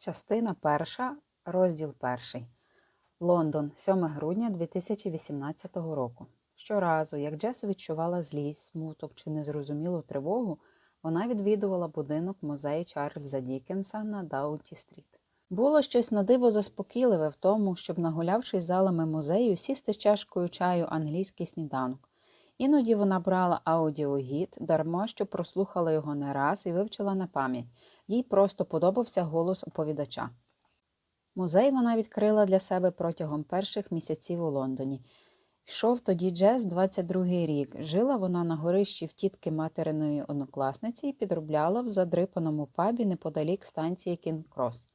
Частина перша, розділ перший. Лондон, 7 грудня 2018 року. Щоразу, як Джес відчувала злість, смуток чи незрозумілу тривогу, вона відвідувала будинок музею Чарльза Дікенса на Дауті Стріт. Було щось на диво заспокійливе в тому, щоб, нагулявшись залами музею, сісти з чашкою чаю англійський сніданок. Іноді вона брала аудіогід, дарма що прослухала його не раз і вивчила на пам'ять. Їй просто подобався голос оповідача. Музей вона відкрила для себе протягом перших місяців у Лондоні. Йшов тоді Джес 22-й рік. Жила вона на горищі в тітки материної однокласниці і підробляла в задрипаному пабі неподалік станції Кінг-Крос.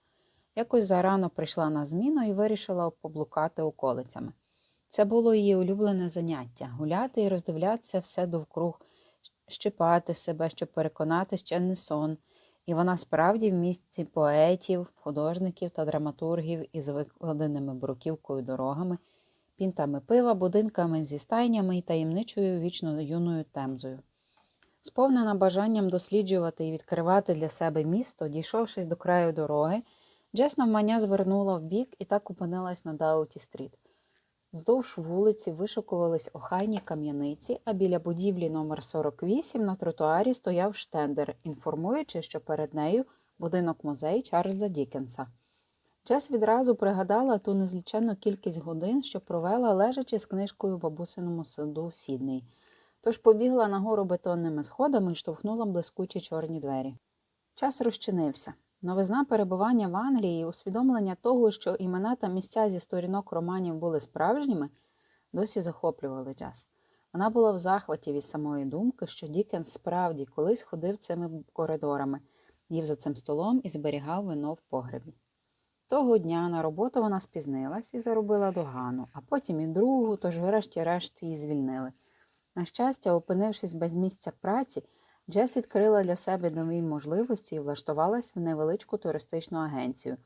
Якось зарано прийшла на зміну і вирішила поблукати околицями. Це було її улюблене заняття гуляти і роздивлятися все довкруг, щипати себе, щоб переконати ще не сон. І вона справді в місті поетів, художників та драматургів із викладеними бруківкою дорогами, пінтами пива, будинками зі стайнями і таємничою вічно юною темзою. Сповнена бажанням досліджувати і відкривати для себе місто, дійшовшись до краю дороги, Джес навмання звернула вбік і так опинилась на Дауті стріт. Вздовж вулиці вишукувались охайні кам'яниці, а біля будівлі номер 48 на тротуарі стояв штендер, інформуючи, що перед нею будинок музей Чарльза Дікенса. Джес відразу пригадала ту незліченну кількість годин, що провела, лежачи з книжкою в бабусиному саду в Сідней. Тож побігла нагору бетонними сходами і штовхнула блискучі чорні двері. Час розчинився. Новизна перебування в Англії і усвідомлення того, що імена та місця зі сторінок романів були справжніми, досі захоплювали час. Вона була в захваті від самої думки, що Дікенс справді колись ходив цими коридорами, їв за цим столом і зберігав вино в погребі. Того дня на роботу вона спізнилась і заробила догану, а потім і другу, тож врешті-решт її звільнили. На щастя, опинившись без місця праці, Джес відкрила для себе нові можливості і влаштувалась в невеличку туристичну агенцію,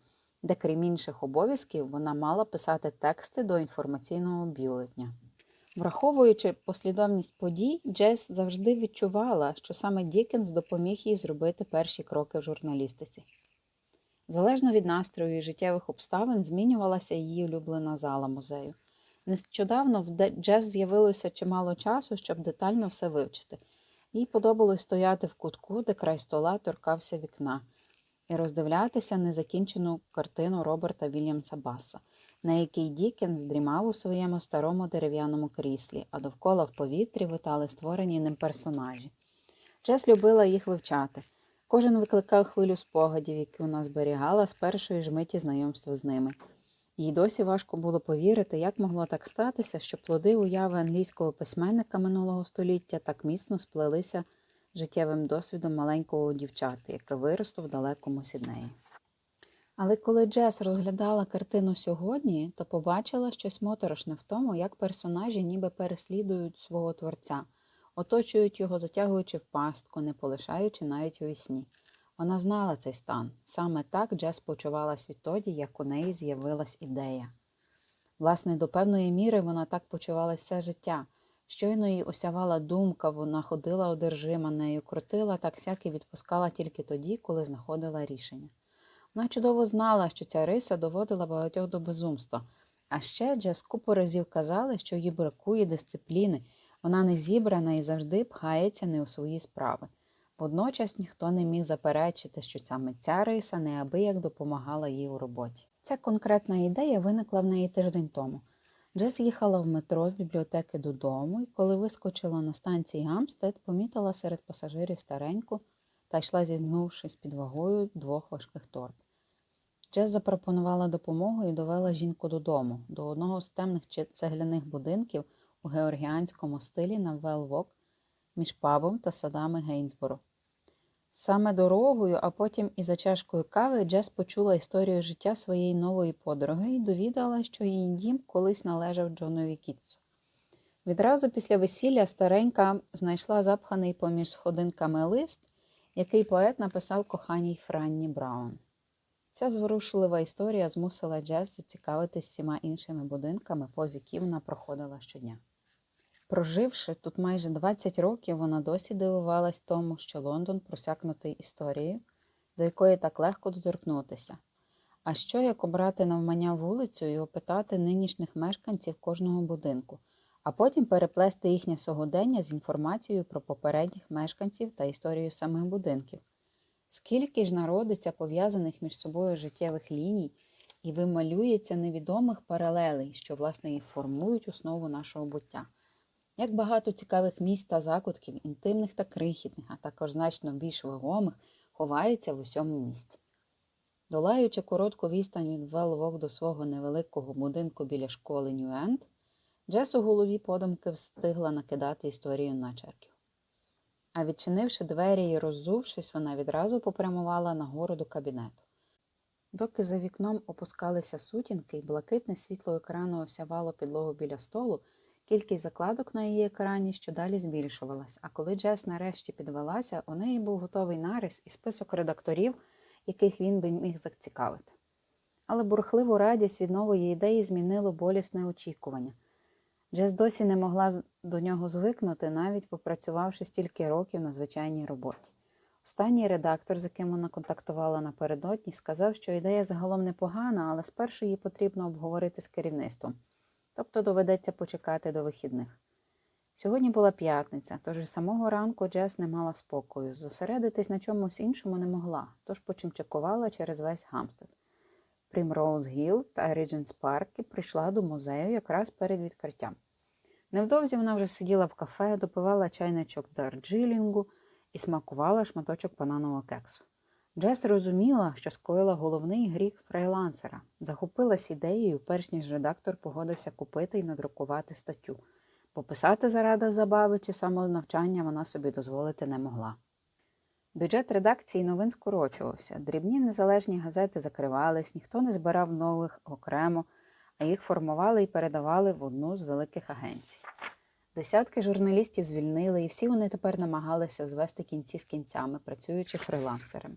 де, крім інших обов'язків, вона мала писати тексти до інформаційного бюлетня. Враховуючи послідовність подій, Джес завжди відчувала, що саме Дікенс допоміг їй зробити перші кроки в журналістиці. Залежно від настрою і життєвих обставин змінювалася її улюблена зала музею. Нещодавно в Джес з'явилося чимало часу, щоб детально все вивчити. Їй подобалось стояти в кутку, де край стола торкався вікна, і роздивлятися незакінчену картину Роберта Вільямса Басса, на якій Дікенс дрімав у своєму старому дерев'яному кріслі, а довкола в повітрі витали створені ним персонажі. Джес любила їх вивчати. Кожен викликав хвилю спогадів, які вона зберігала з першої ж миті знайомства з ними. Їй досі важко було повірити, як могло так статися, що плоди уяви англійського письменника минулого століття так міцно сплелися життєвим досвідом маленького дівчати, яке виросло в далекому Сіднеї. Але коли Джес розглядала картину сьогодні, то побачила щось моторошне в тому, як персонажі ніби переслідують свого творця, оточують його, затягуючи в пастку, не полишаючи навіть у вісні. Вона знала цей стан. Саме так Джес почувалась відтоді, як у неї з'явилась ідея. Власне, до певної міри вона так почувалася все життя. Щойно її осявала думка, вона ходила одержима нею, крутила так сяк і відпускала тільки тоді, коли знаходила рішення. Вона чудово знала, що ця риса доводила багатьох до безумства. А ще Джес купу разів казали, що їй бракує дисципліни, вона не зібрана і завжди пхається не у свої справи. Водночас ніхто не міг заперечити, що ця риса неабияк допомагала їй у роботі. Ця конкретна ідея виникла в неї тиждень тому. Джес їхала в метро з бібліотеки додому і, коли вискочила на станції Гамстед, помітила серед пасажирів стареньку та йшла, зігнувшись під вагою двох важких торб. Джес запропонувала допомогу і довела жінку додому, до одного з темних цегляних будинків у георгіанському стилі на Велвок між пабом та садами Гейнсборо. Саме дорогою, а потім і за чашкою кави Джес почула історію життя своєї нової подруги і довідала, що її дім колись належав Джонові Кітсу. Відразу після весілля старенька знайшла запханий поміж сходинками лист, який поет написав коханій Франні Браун. Ця зворушлива історія змусила Джес зацікавитись всіма іншими будинками, повз які вона проходила щодня. Проживши тут майже 20 років, вона досі дивувалась тому, що Лондон просякнутий історією, до якої так легко доторкнутися. А що як обрати навмання вулицю і опитати нинішніх мешканців кожного будинку, а потім переплести їхнє сьогодення з інформацією про попередніх мешканців та історію самих будинків? Скільки ж народиться пов'язаних між собою життєвих ліній і вималюється невідомих паралелей, що власне і формують основу нашого буття? Як багато цікавих місць та закутків, інтимних та крихітних, а також значно більш вагомих, ховається в усьому місті. Долаючи коротку відстань від Велвок до свого невеликого будинку біля школи Ньюенд, Джес у голові подумки встигла накидати історію начерків. А відчинивши двері і роззувшись, вона відразу попрямувала нагору до кабінету. Доки за вікном опускалися сутінки і блакитне світло екрану осявало підлогу біля столу, кількість закладок на її екрані щодалі збільшувалась, а коли Джес нарешті підвелася, у неї був готовий нарис і список редакторів, яких він би міг зацікавити. Але бурхливу радість від нової ідеї змінило болісне очікування. Джес досі не могла до нього звикнути, навіть попрацювавши стільки років на звичайній роботі. Останній редактор, з яким вона контактувала напередодні, сказав, що ідея загалом непогана, але спершу її потрібно обговорити з керівництвом, тобто доведеться почекати до вихідних. Сьогодні була п'ятниця, тож із самого ранку Джес не мала спокою. Зосередитись на чомусь іншому не могла, тож почимчакувала через весь Гамстед. Примроуз Гіл та Рідженс Парк прийшла до музею якраз перед відкриттям. Невдовзі вона вже сиділа в кафе, допивала чайничок дарджилінгу і смакувала шматочок бананового кексу. Джес розуміла, що скоїла головний гріх фрилансера, захопилась ідеєю, перш ніж редактор погодився купити і надрукувати статтю, бо писати заради забави чи самонавчання вона собі дозволити не могла. Бюджет редакції новин скорочувався, дрібні незалежні газети закривались, ніхто не збирав нових окремо, а їх формували і передавали в одну з великих агенцій. Десятки журналістів звільнили, і всі вони тепер намагалися звести кінці з кінцями, працюючи фрилансерами.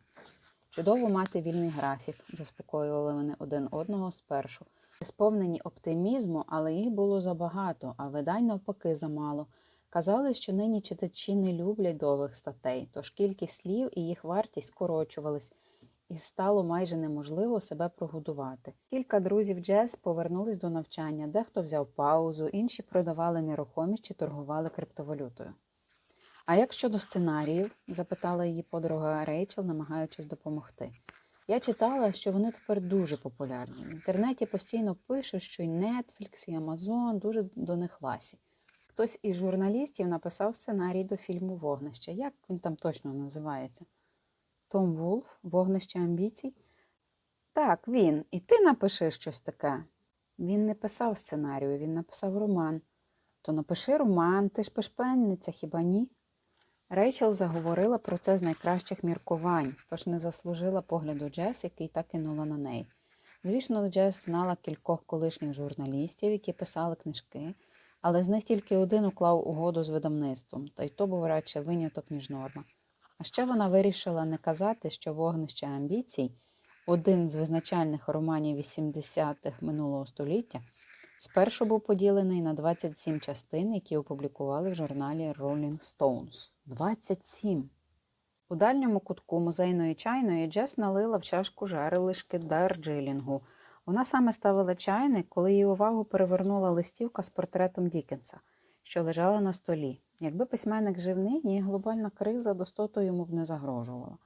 Чудово мати вільний графік, заспокоювали вони один одного спершу. Сповнені оптимізму, але їх було забагато, а видань навпаки замало. Казали, що нині читачі не люблять довгих статей, тож кількість слів і їх вартість скорочувались, і стало майже неможливо себе прогодувати. Кілька друзів Джес повернулись до навчання, дехто взяв паузу, інші продавали нерухомість чи торгували криптовалютою. А як щодо сценаріїв? запитала її подруга Рейчел, намагаючись допомогти. Я читала, що вони тепер дуже популярні. В інтернеті постійно пишуть, що і Netflix, і Amazon дуже до них ласі. Хтось із журналістів написав сценарій до фільму Вогнище. Як він там точно називається? Том Вулф, Вогнище амбіцій? Так, він. І ти напиши щось таке. Він не писав сценарію, він написав роман. То напиши роман, ти ж пишпенниця, хіба ні? Рейчел заговорила про це з найкращих міркувань, тож не заслужила погляду Джес, який так кинула на неї. Звісно, Джес знала кількох колишніх журналістів, які писали книжки, але з них тільки один уклав угоду з видавництвом, та й то був радше виняток, ніж норма. А ще вона вирішила не казати, що вогнище амбіцій, один з визначальних романів 80-х минулого століття, спершу був поділений на 27 частин, які опублікували в журналі Rolling Stones. 27! У дальньому кутку музейної чайної Джес налила в чашку жарилишки Дарджилінгу. Вона саме ставила чайник, коли її увагу перевернула листівка з портретом Дікенса, що лежала на столі. Якби письменник жив нині, глобальна криза достоту йому б не загрожувала.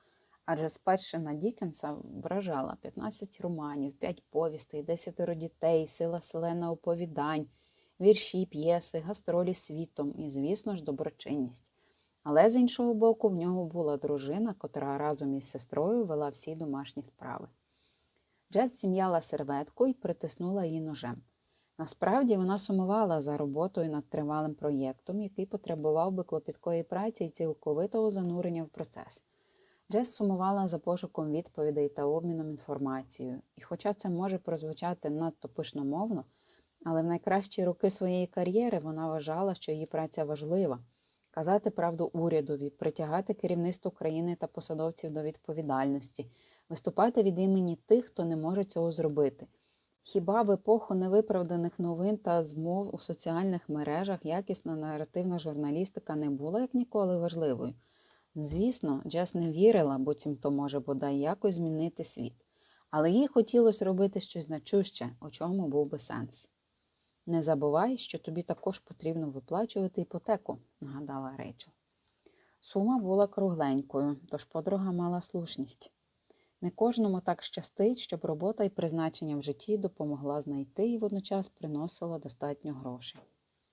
Адже спадщина Дікенса вражала 15 романів, 5 повістей, 10 дітей, сила селена оповідань, вірші, п'єси, гастролі світом і, звісно ж, доброчинність. Але з іншого боку, в нього була дружина, котра разом із сестрою вела всі домашні справи. Джет зім'яла серветку і притиснула її ножем. Насправді вона сумувала за роботою над тривалим проєктом, який потребував би клопіткої праці і цілковитого занурення в процес. Джес сумувала за пошуком відповідей та обміном інформацією, і хоча це може прозвучати надто пишномовно, але в найкращі роки своєї кар'єри вона вважала, що її праця важлива казати правду урядові, притягати керівництво країни та посадовців до відповідальності, виступати від імені тих, хто не може цього зробити. Хіба в епоху невиправданих новин та змов у соціальних мережах якісна наративна журналістика не була як ніколи важливою? Звісно, Джес не вірила, буцімто може бодай якось змінити світ. але їй хотілося робити щось значуще, у чому був би сенс. Не забувай, що тобі також потрібно виплачувати іпотеку, нагадала Рейчел. Сума була кругленькою, тож подруга мала слушність. Не кожному так щастить, щоб робота і призначення в житті допомогла знайти і водночас приносила достатньо грошей.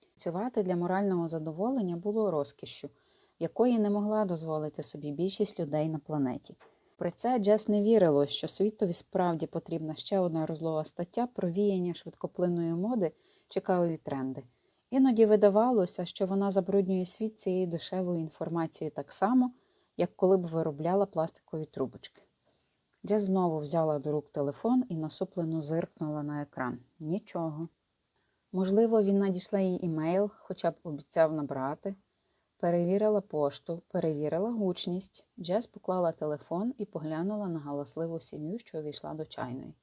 Працювати для морального задоволення було розкішшю, якої не могла дозволити собі більшість людей на планеті. При це Джес не вірило, що світові справді потрібна ще одна розлога стаття про віяння швидкоплинної моди чи тренди. Іноді видавалося, що вона забруднює світ цією дешевою інформацією так само, як коли б виробляла пластикові трубочки. Джес знову взяла до рук телефон і насуплено зиркнула на екран. Нічого. Можливо, він надійшла їй імейл, хоча б обіцяв набрати. Перевірила пошту, перевірила гучність. Джес поклала телефон і поглянула на галасливу сім'ю, що увійшла до чайної.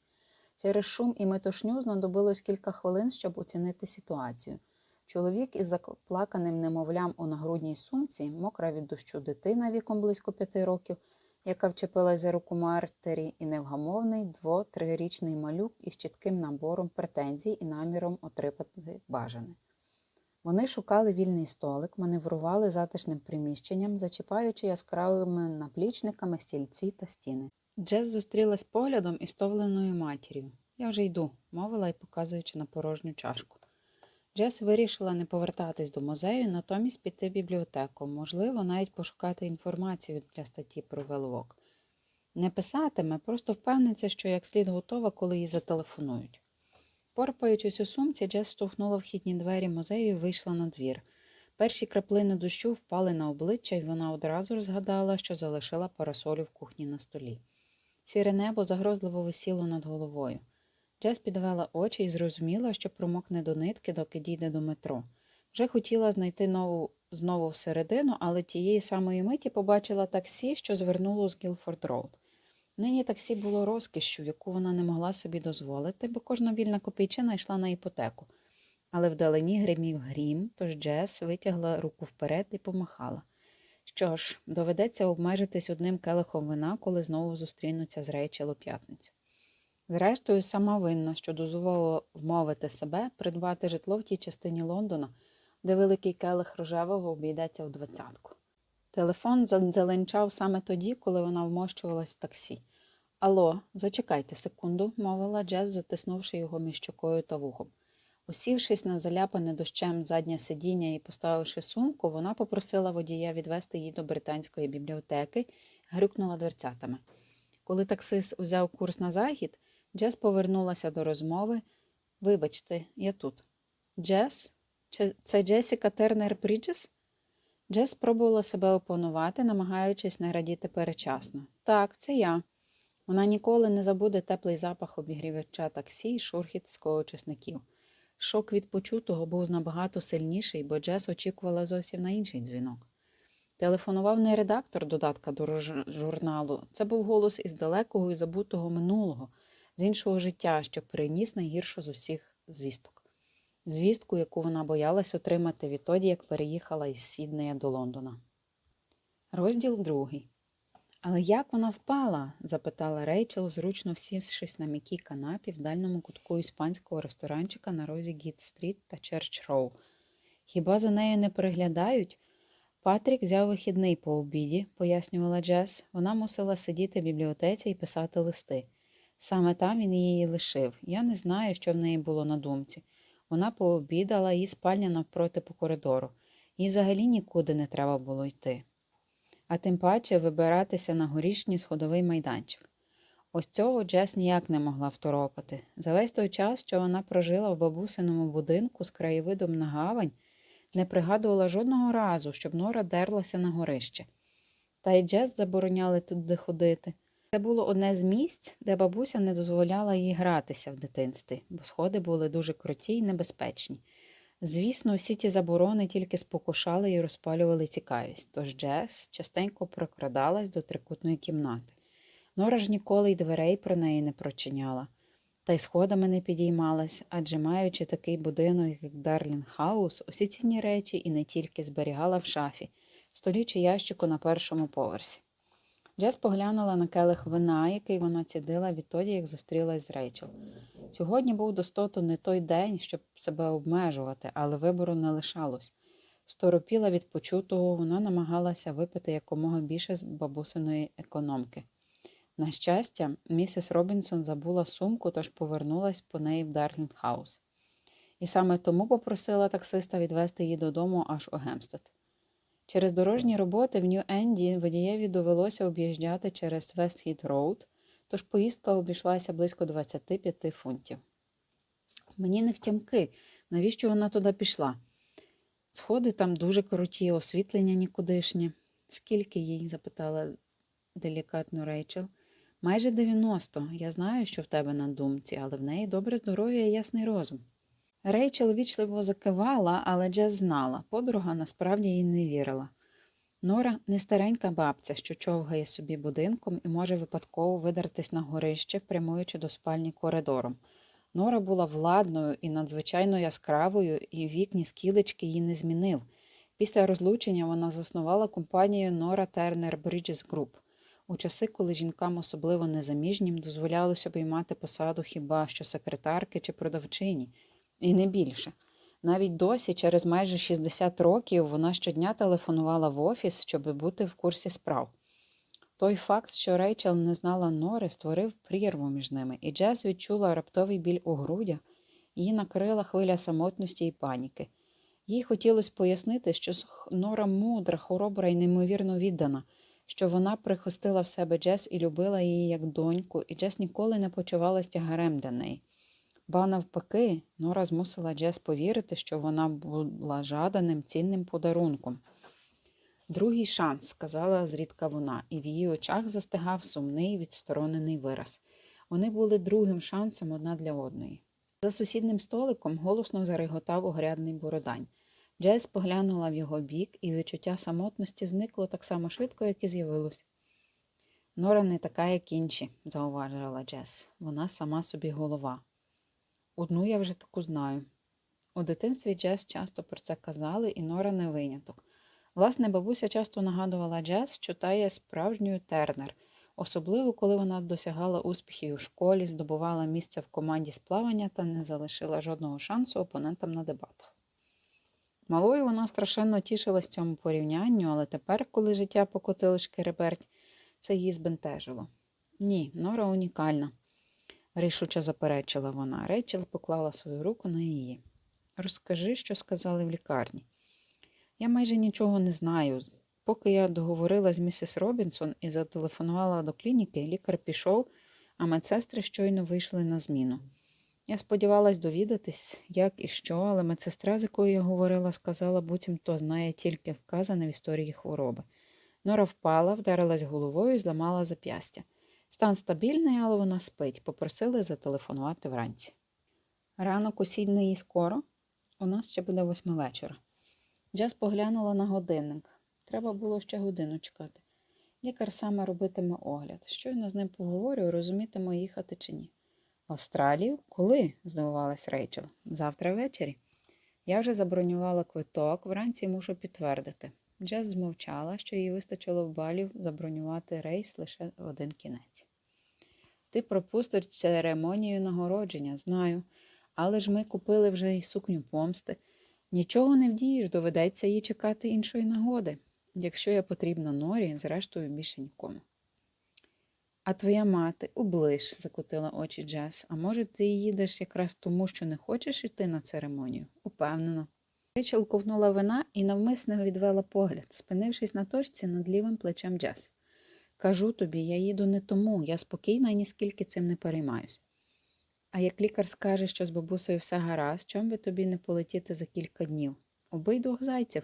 Через шум і метушню знадобилось кілька хвилин, щоб оцінити ситуацію. Чоловік із заплаканим немовлям у нагрудній сумці, мокра від дощу дитина віком близько п'яти років, яка вчепилась за руку матері, і невгамовний дво-трирічний малюк із чітким набором претензій і наміром отримати бажане. Вони шукали вільний столик, маневрували затишним приміщенням, зачіпаючи яскравими наплічниками стільці та стіни. Джес зустрілась поглядом із стовленою матір'ю. Я вже йду, мовила й показуючи на порожню чашку. Джес вирішила не повертатись до музею, натомість піти в бібліотеку, можливо, навіть пошукати інформацію для статті про велвок. Не писатиме, просто впевниться, що як слід готова, коли їй зателефонують. Порпаючись у сумці, Джес штовхнула вхідні двері музею і вийшла на двір. Перші краплини дощу впали на обличчя, і вона одразу згадала, що залишила парасолю в кухні на столі. Сіре небо загрозливо висіло над головою. Джес підвела очі і зрозуміла, що промокне до нитки, доки дійде до метро. Вже хотіла знайти нову знову всередину, але тієї самої миті побачила таксі, що звернуло з Гілфорд Роуд. Нині таксі було розкішшю, яку вона не могла собі дозволити, бо кожна вільна копійчина йшла на іпотеку. Але вдалині гримів грім, тож Джес витягла руку вперед і помахала. Що ж, доведеться обмежитись одним келихом вина, коли знову зустрінуться з Рейчел у п'ятницю. Зрештою, сама винна, що дозволила вмовити себе придбати житло в тій частині Лондона, де великий келих рожевого обійдеться в двадцятку. Телефон задзеленчав саме тоді, коли вона вмощувалась в таксі. Алло, зачекайте секунду, мовила Джес, затиснувши його між щокою та вухом. Усівшись на заляпане дощем заднє сидіння і поставивши сумку, вона попросила водія відвести її до британської бібліотеки грюкнула дверцятами. Коли таксист узяв курс на захід, Джес повернулася до розмови. Вибачте, я тут. Джес? Це Джесіка Тернер Бріджес? Джес спробувала себе опанувати, намагаючись не радіти перечасно. Так, це я. Вона ніколи не забуде теплий запах обігрівача таксі і шурхіт сколочисників. Шок від почутого був набагато сильніший, бо Джес очікувала зовсім на інший дзвінок. Телефонував не редактор додатка до журналу, це був голос із далекого і забутого минулого, з іншого життя, що переніс найгіршу з усіх звісток. Звістку, яку вона боялась отримати відтоді, як переїхала із Сіднея до Лондона. Розділ другий. Але як вона впала? запитала Рейчел, зручно сівшись на м'якій канапі в дальньому кутку іспанського ресторанчика на розі Гіт-стріт та Черч Роу. Хіба за нею не переглядають? Патрік взяв вихідний по обіді, пояснювала Джес. Вона мусила сидіти в бібліотеці і писати листи. Саме там він її лишив. Я не знаю, що в неї було на думці. Вона пообідала її спальня навпроти по коридору. Їй взагалі нікуди не треба було йти. А тим паче вибиратися на горішній сходовий майданчик. Ось цього Джес ніяк не могла второпати. За весь той час, що вона прожила в бабусиному будинку з краєвидом на гавань, не пригадувала жодного разу, щоб Нора дерлася на горище. Та й Джес забороняли туди ходити. Це було одне з місць, де бабуся не дозволяла їй гратися в дитинстві, бо сходи були дуже круті й небезпечні. Звісно, всі ті заборони тільки спокушали і розпалювали цікавість, тож Джес частенько прокрадалась до трикутної кімнати. Нора ж ніколи й дверей про неї не прочиняла, та й сходами не підіймалась, адже маючи такий будинок, як Дарлін Хаус, усі цінні речі і не тільки зберігала в шафі, столі чи ящику на першому поверсі. Джес поглянула на келих вина, який вона цідила відтоді, як зустрілась з Рейчел. Сьогодні був достоту не той день, щоб себе обмежувати, але вибору не лишалось. Сторопіла від почутого, вона намагалася випити якомога більше з бабусиної економки. На щастя, місіс Робінсон забула сумку, тож повернулась по неї в Дарлінгхаус. І саме тому попросила таксиста відвезти її додому аж у Гемстед. Через дорожні роботи в Нью-Енді водієві довелося об'їжджати через Вестхід Роуд, тож поїздка обійшлася близько 25 фунтів. Мені не втямки, навіщо вона туди пішла? Сходи там дуже круті, освітлення нікудишнє. Скільки їй? запитала делікатно Рейчел. Майже 90. Я знаю, що в тебе на думці, але в неї добре здоров'я і ясний розум. Рейчел вічливо закивала, але Джес знала, подруга насправді їй не вірила. Нора не старенька бабця, що човгає собі будинком і може випадково видертись на горище, прямуючи до спальні коридором. Нора була владною і надзвичайно яскравою, і вік ні скілечки її не змінив. Після розлучення вона заснувала компанію Нора Тернер Bridges Group. У часи, коли жінкам, особливо незаміжнім, дозволялося обіймати посаду хіба що секретарки чи продавчині, і не більше. Навіть досі, через майже 60 років, вона щодня телефонувала в офіс, щоб бути в курсі справ. Той факт, що Рейчел не знала Нори, створив прірву між ними, і Джес відчула раптовий біль у грудях, її накрила хвиля самотності і паніки. Їй хотілося пояснити, що Нора мудра, хоробра і неймовірно віддана, що вона прихостила в себе Джес і любила її як доньку, і Джес ніколи не почувалася тягарем для неї. Ба навпаки, Нора змусила Джес повірити, що вона була жаданим цінним подарунком. Другий шанс, сказала зрідка вона, і в її очах застигав сумний відсторонений вираз. Вони були другим шансом одна для одної. За сусідним столиком голосно зареготав огрядний бородань. Джес поглянула в його бік, і відчуття самотності зникло так само швидко, як і з'явилось. Нора не така, як інші, зауважила Джес. Вона сама собі голова. Одну я вже таку знаю. У дитинстві Джес часто про це казали, і Нора не виняток. Власне, бабуся часто нагадувала Джес, що та є справжньою тернер, особливо коли вона досягала успіхів у школі, здобувала місце в команді з плавання та не залишила жодного шансу опонентам на дебатах. Малою вона страшенно тішилась цьому порівнянню, але тепер, коли життя покотило шкереберть, це її збентежило. Ні, Нора унікальна, рішуче заперечила вона. Рейчел поклала свою руку на її. Розкажи, що сказали в лікарні. Я майже нічого не знаю. Поки я договорила з місіс Робінсон і зателефонувала до клініки, лікар пішов, а медсестри щойно вийшли на зміну. Я сподівалась довідатись, як і що, але медсестра, з якою я говорила, сказала, буцімто знає тільки вказане в історії хвороби. Нора впала, вдарилась головою і зламала зап'ястя. Стан стабільний, але вона спить. Попросили зателефонувати вранці. Ранок усідний і скоро. У нас ще буде восьми вечора. Джес поглянула на годинник. Треба було ще годину чекати. Лікар саме робитиме огляд. Щойно з ним поговорю, розумітиме, їхати чи ні. В Австралію? Коли? здивувалась Рейчел. Завтра ввечері. Я вже забронювала квиток, вранці мушу підтвердити. Джес змовчала, що їй вистачило в балів забронювати рейс лише один кінець. Ти пропустиш церемонію нагородження, знаю, але ж ми купили вже й сукню помсти. Нічого не вдієш, доведеться їй чекати іншої нагоди, якщо я потрібна Норі, зрештою більше нікому. А твоя мати, оближ, закотила очі Джес. А може, ти їдеш якраз тому, що не хочеш йти на церемонію? Упевнено. Рейчел ковнула вина і навмисно відвела погляд, спинившись на точці над лівим плечем Джес. Кажу тобі, я їду не тому, я спокійна і ніскільки цим не переймаюсь. А як лікар скаже, що з бабусею все гаразд, чом би тобі не полетіти за кілька днів? Убий двох зайців.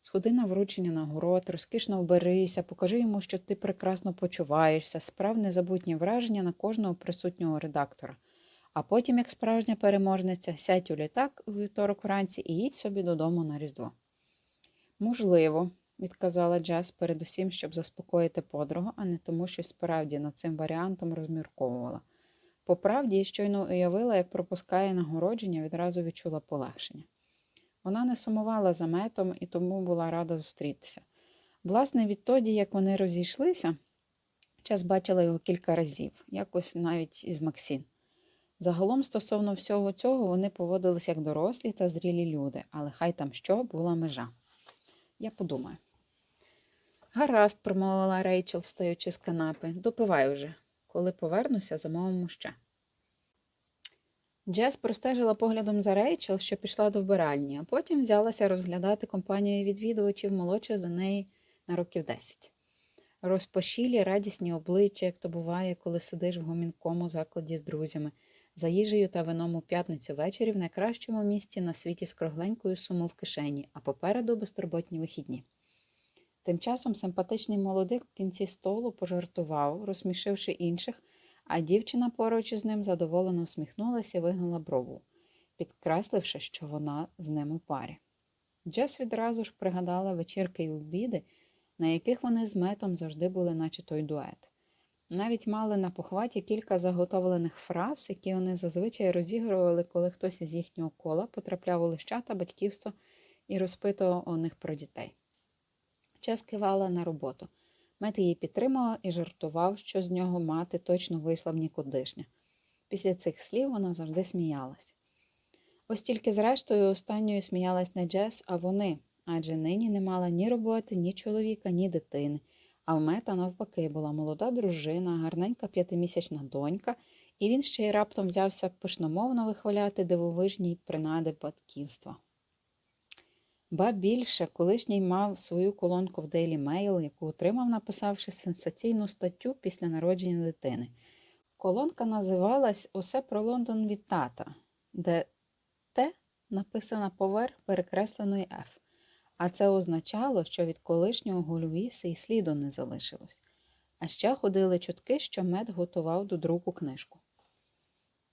Сходи на вручення нагород, розкішно вберися, покажи йому, що ти прекрасно почуваєшся, справ незабутні враження на кожного присутнього редактора. А потім, як справжня переможниця, сядь у літак у вівторок вранці і їдь собі додому на Різдво. Можливо, відказала Джес, передусім, щоб заспокоїти подругу, а не тому, що справді над цим варіантом розмірковувала. По правді, щойно уявила, як пропускає нагородження, відразу відчула полегшення. Вона не сумувала за метом і тому була рада зустрітися. Власне, відтоді, як вони розійшлися, Час бачила його кілька разів, якось навіть із Максін. Загалом, стосовно всього цього, вони поводились як дорослі та зрілі люди, але хай там що була межа. Я подумаю. Гаразд, промовила Рейчел, встаючи з канапи. Допивай уже. Коли повернуся, замовимо ще. Джес простежила поглядом за Рейчел, що пішла до вбиральні, а потім взялася розглядати компанію відвідувачів молодших за неї на років 10. Розпашілі радісні обличчя, як то буває, коли сидиш в гомінкому закладі з друзями, за їжею та вином у п'ятницю ввечері в найкращому місті на світі з кругленькою суму в кишені, а попереду безтурботні вихідні. Тим часом симпатичний молодик в кінці столу пожартував, розсмішивши інших, а дівчина поруч із ним задоволено всміхнулася і вигнула брову, підкресливши, що вона з ним у парі. Джес відразу ж пригадала вечірки й обіди, на яких вони з метом завжди були, наче той дует. Навіть мали на похваті кілька заготовлених фраз, які вони зазвичай розігрували, коли хтось із їхнього кола потрапляв у лищата батьківство і розпитував у них про дітей. Час кивала на роботу. Мет її підтримала і жартував, що з нього мати точно вийшла б нікудишня. Після цих слів вона завжди сміялась. Ось тільки зрештою останньою сміялась не Джес, а вони, адже нині не мала ні роботи, ні чоловіка, ні дитини. А в мета, навпаки, була молода дружина, гарненька п'ятимісячна донька, і він ще й раптом взявся пишномовно вихваляти дивовижні принади батьківства. Ба більше, колишній мав свою колонку в Daily Mail, яку отримав, написавши сенсаційну статтю після народження дитини. Колонка називалась Усе про Лондон від тата, де Т написана поверх перекресленої Ф. А це означало, що від колишнього Гульвіси і сліду не залишилось. А ще ходили чутки, що мед готував до друку книжку.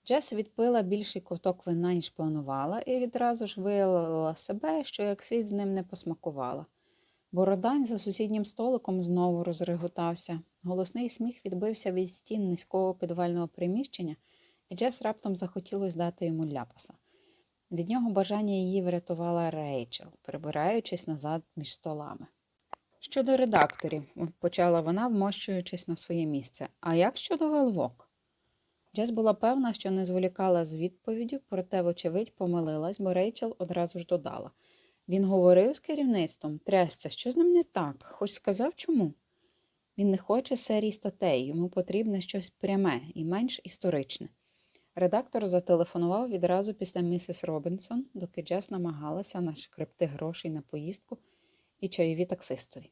Джес відпила більший ковток вина, ніж планувала, і відразу ж виявила себе, що як слід з ним не посмакувала. Бородань за сусіднім столиком знову розреготався. Голосний сміх відбився від стін низького підвального приміщення, і Джес раптом захотілося дати йому ляпаса. Від нього бажання її врятувала Рейчел, прибираючись назад між столами. Щодо редакторів, почала вона, вмощуючись на своє місце. А як щодо Велвок? Джес була певна, що не зволікала з відповіддю, проте, вочевидь, помилилась, бо Рейчел одразу ж додала. Він говорив з керівництвом, трясця, що з ним не так, хоч сказав чому. Він не хоче серії статей, йому потрібне щось пряме і менш історичне. Редактор зателефонував відразу після місіс Робінсон, доки Джес намагалася нашкребти грошей на поїздку і чайові таксистові.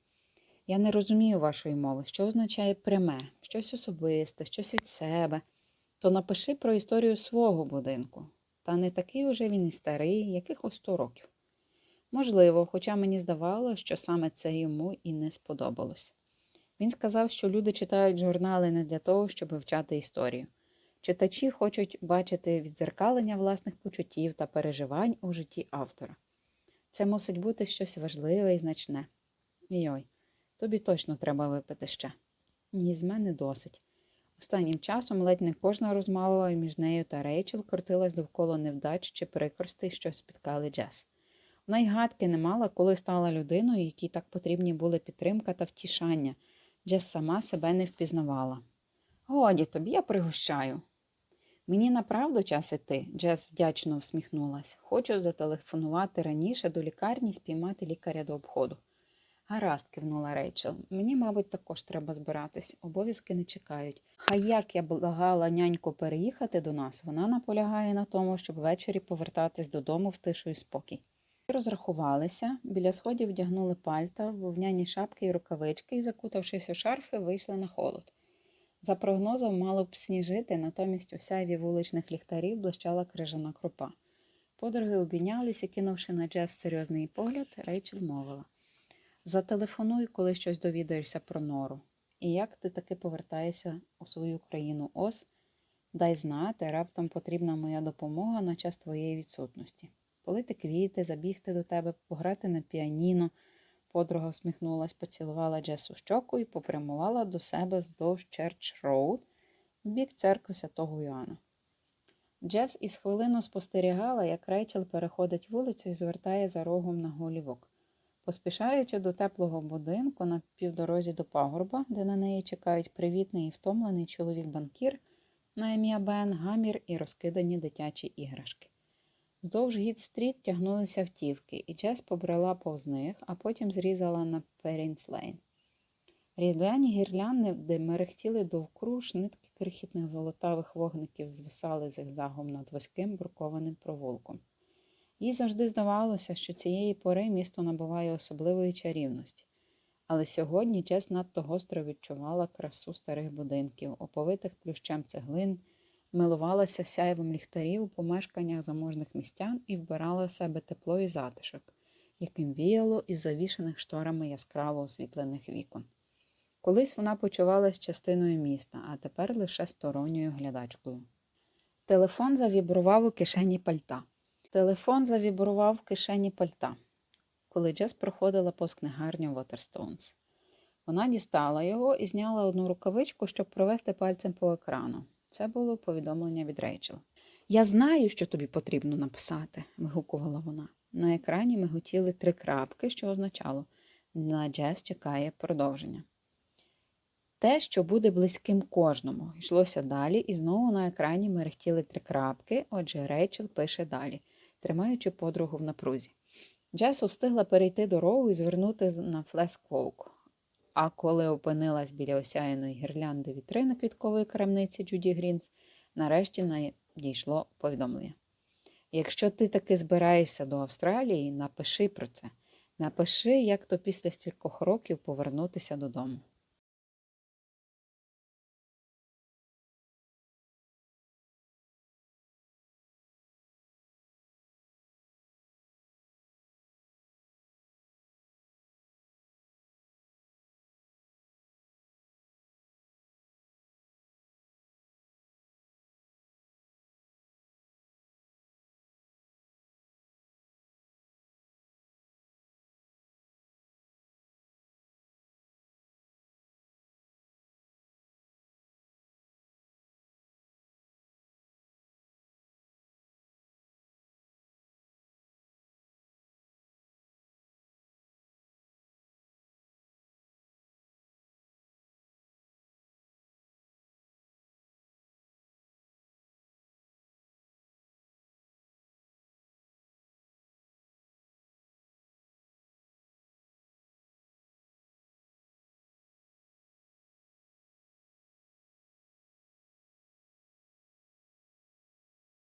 Я не розумію вашої мови, що означає пряме, щось особисте, щось від себе. То напиши про історію свого будинку. Та не такий уже він і старий, якихось сто років. Можливо, хоча мені здавалося, що саме це йому і не сподобалось. Він сказав, що люди читають журнали не для того, щоб вивчати історію. Читачі хочуть бачити відзеркалення власних почуттів та переживань у житті автора. Це мусить бути щось важливе і значне. Йой, тобі точно треба випити ще. Ні, з мене досить. Останнім часом ледь не кожна розмова між нею та Рейчел крутилась довкола невдач чи прикростей, що спіткали Джес. Вона й гадки не мала, коли стала людиною, якій так потрібні були підтримка та втішання. Джес сама себе не впізнавала. Годі, тобі я пригощаю. Мені направду час іти, Джес вдячно всміхнулась. Хочу зателефонувати раніше до лікарні спіймати лікаря до обходу. Гаразд, кивнула Рейчел. Мені, мабуть, також треба збиратись. Обов'язки не чекають. Хай як я благала няньку переїхати до нас, вона наполягає на тому, щоб ввечері повертатись додому в тишу і спокій. Розрахувалися, біля сходів вдягнули пальта, вовняні шапки і рукавички і, закутавшись у шарфи, вийшли на холод. За прогнозом, мало б сніжити, натомість у сяйві вуличних ліхтарів блищала крижана крупа. Подруги обійнялись і, кинувши на Джес серйозний погляд, Рейчел мовила. Зателефонуй, коли щось довідаєшся про нору. І як ти таки повертаєшся у свою країну ос, дай знати, раптом потрібна моя допомога на час твоєї відсутності. Полити квіти, забігти до тебе, пограти на піаніно. Подруга всміхнулась, поцілувала Джесу щоку і попрямувала до себе вздовж Черч Роуд в бік церкви святого Йоанна. Джес із хвилину спостерігала, як Рейчел переходить вулицю і звертає за рогом на голівок. Поспішаючи до теплого будинку на півдорозі до пагорба, де на неї чекають привітний і втомлений чоловік-банкір на ім'я Бен, гамір і розкидані дитячі іграшки. Вздовж гід-стріт тягнулися втівки, і Джес побрела повз них, а потім зрізала на Перінс-Лейн. Різдвяні гірлянди мерехтіли довкруж, нитки крихітних золотавих вогників звисали зигзагом над вузьким брукованим провулком. Їй завжди здавалося, що цієї пори місто набуває особливої чарівності. Але сьогодні Джес надто гостро відчувала красу старих будинків, оповитих плющем цеглин, милувалася сяйвом ліхтарів у помешканнях заможних містян і вбирала в себе тепло і затишок, яким віяло із завішаних шторами яскраво освітлених вікон. Колись вона почувалась частиною міста, а тепер лише сторонньою глядачкою. Телефон завібрував у кишені пальта. Телефон завібрував в кишені пальта, коли Джес проходила повз книгарню Waterstones. Вона дістала його і зняла одну рукавичку, щоб провести пальцем по екрану. Це було повідомлення від Рейчел. Я знаю, що тобі потрібно написати, вигукувала вона. На екрані миготіли три крапки, що означало на Джес чекає продовження. Те, що буде близьким кожному, йшлося далі, і знову на екрані мерехтіли три крапки, отже, Рейчел пише далі, тримаючи подругу в напрузі. Джесу встигла перейти дорогу і звернути на флесквоук. А коли опинилась біля осяяної гірлянди вітрини квіткової крамниці Джуді Грінс, нарешті надійшло повідомлення. Якщо ти таки збираєшся до Австралії, напиши про це. Напиши, як то після стількох років повернутися додому.